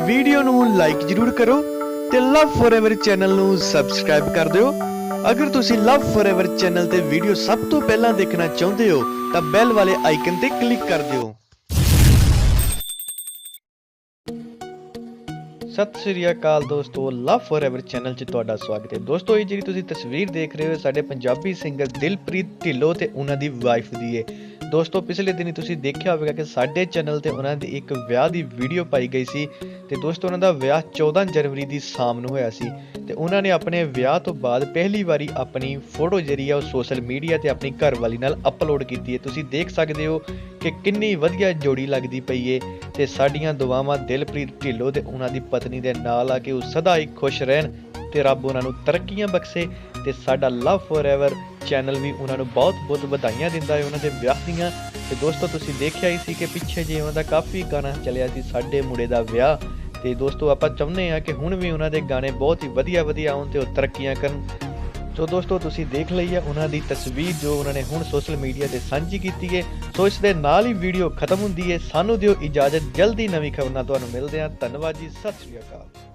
Video ਨੂੰ like ਜ਼ਰੂਰ ਕਰੋ ਤੇ ਲਵ ਫੋਰਐਵਰ ਚੈਨਲ ਨੂੰ ਸਬਸਕ੍ਰਾਈਬ ਕਰ ਦਿਓ। ਅਗਰ ਤੁਸੀਂ ਲਵ ਫੋਰਐਵਰ ਚੈਨਲ ਤੇ ਵੀਡੀਓ ਸਭ ਤੋਂ ਪਹਿਲਾਂ ਦੇਖਣਾ ਚਾਹੁੰਦੇ ਹੋ, ਤਾਂ ਬੈਲ ਵਾਲੇ ਆਈਕਨ ਤੇ ਕਲਿੱਕ ਕਰ ਦਿਓ। ਸਤਿ ਸ੍ਰੀ ਅਕਾਲ ਦੋਸਤੋ ਲਵ ਫੋਰਐਵਰ ਚੈਨਲ 'ਚ ਤੁਹਾਡਾ ਸਵਾਗਤ ਹੈ। ਦੋਸਤੋ, ਇਹ ਜਿਹੜੀ ਤੁਸੀਂ ਤਸਵੀਰ ਦੇਖ ਰਹੇ ਹੋ ਸਾਡੇ ਪੰਜਾਬੀ ਸਿੰਗਰ ਦਿਲਪ੍ਰੀਤ ਢਿੱਲੋਂ ਤੇ ਉਹਨਾਂ ਦੀ ਵਾਈਫ ਦੀ ਹੈ। ਦੋਸਤੋ, ਪਿਛਲੇ ਦਿਨੀ ਤੁਸੀਂ ਦੇਖਿਆ ਹੋਵੇਗਾ ਕਿ ਸਾਡੇ ਚੈਨਲ ਤੇ ਉਹਨਾਂ ਦੀ ਇੱਕ ਵਿਆਹ ਦੀ ਵੀਡੀਓ ਪਾਈ ਗਈ ਸੀ ਤੇ ਦੋਸਤੋ, ਉਹਨਾਂ ਦਾ ਵਿਆਹ 14 ਜਨਵਰੀ ਦੀ ਸ਼ਾਮ ਨੂੰ ਹੋਇਆ ਸੀ ਤੇ ਉਹਨਾਂ ਨੇ ਆਪਣੇ ਵਿਆਹ ਤੋਂ ਬਾਅਦ ਪਹਿਲੀ ਵਾਰੀ ਆਪਣੀ ਫੋਟੋ ਜਿਹੜੀ ਆ ਉਹ ਸੋਸ਼ਲ ਮੀਡੀਆ ਤੇ ਆਪਣੀ ਘਰਵਾਲੀ ਨਾਲ ਅਪਲੋਡ ਕੀਤੀ ਹੈ। ਤੁਸੀਂ ਦੇਖ ਸਕਦੇ ਹੋ ਕਿ ਕਿੰਨੀ ਵਧੀਆ ਜੋੜੀ ਲੱਗਦੀ ਪਈ ਏ ਤੇ ਸਾਡੀਆਂ ਦੁਆਵਾਂ ਦਿਲਪ੍ਰੀਤ ਢਿੱਲੋਂ ਤੇ ਉਹਨਾਂ ਦੀ ਪਤਨੀ ਦੇ ਨਾਲ ਆ ਕਿ ਉਹ ਸਦਾ ਹੀ ਖੁਸ਼ ਰਹਿਣ ਤੇ ਰੱਬ ਉਹਨਾਂ ਨੂੰ ਤਰੱਕੀਆਂ ਬਖਸ਼ੇ ਤੇ ਸਾਡਾ ਲਵ ਫੋਰਐਵਰ ਚੈਨਲ ਵੀ ਉਹਨਾਂ ਨੂੰ ਬਹੁਤ ਬਹੁਤ ਵਧਾਈਆਂ ਦਿੰਦਾ ਹੈ ਉਹਨਾਂ ਦੇ ਵਿਆਹ ਦੀਆਂ। ਤੇ ਦੋਸਤੋ, ਤੁਸੀਂ ਦੇਖਿਆ ਹੀ ਸੀ ਕਿ ਪਿੱਛੇ ਜੇ ਉਹਨਾਂ ਦਾ ਕਾਫੀ ਗਾਣਾ ਚੱਲਿਆ ਸੀ, ਸਾਡੇ ਮੁੰਡੇ ਦਾ ਵਿਆਹ। ਤੇ ਦੋਸਤੋ, ਆਪਾਂ ਚਾਹੁੰਦੇ ਆ ਕਿ ਹੁਣ ਵੀ ਉਹਨਾਂ ਦੇ ਗਾਣੇ ਬਹੁਤ ਹੀ ਵਧੀਆ ਵਧੀਆ ਆਉਣ ਤੇ ਉਹ ਤਰੱਕੀਆਂ ਕਰਨ। ਸੋ ਦੋਸਤੋ, ਤੁਸੀਂ ਦੇਖ ਲਈ ਹੈ ਉਹਨਾਂ ਦੀ ਤਸਵੀਰ ਜੋ ਉਹਨਾਂ ਨੇ ਹੁਣ ਸੋਸ਼ਲ ਮੀਡੀਆ ਤੇ ਸਾਂਝੀ ਕੀਤੀ ਹੈ। ਸੋ ਇਸ ਦੇ ਨਾਲ ਹੀ ਵੀਡੀਓ ਖਤਮ ਹੁੰਦੀ ਹੈ। ਸਾਨੂੰ ਦਿਓ ਇਜਾਜ਼ਤ। ਜਲਦੀ ਨਵੀਂ ਖਬਰਾਂ ਤੁਹਾਨੂੰ ਮਿਲਦੇ ਹਾਂ। ਧੰਨਵਾਦ ਜੀ। ਸਤਿ ਸ਼੍ਰੀ ਅਕਾਲ।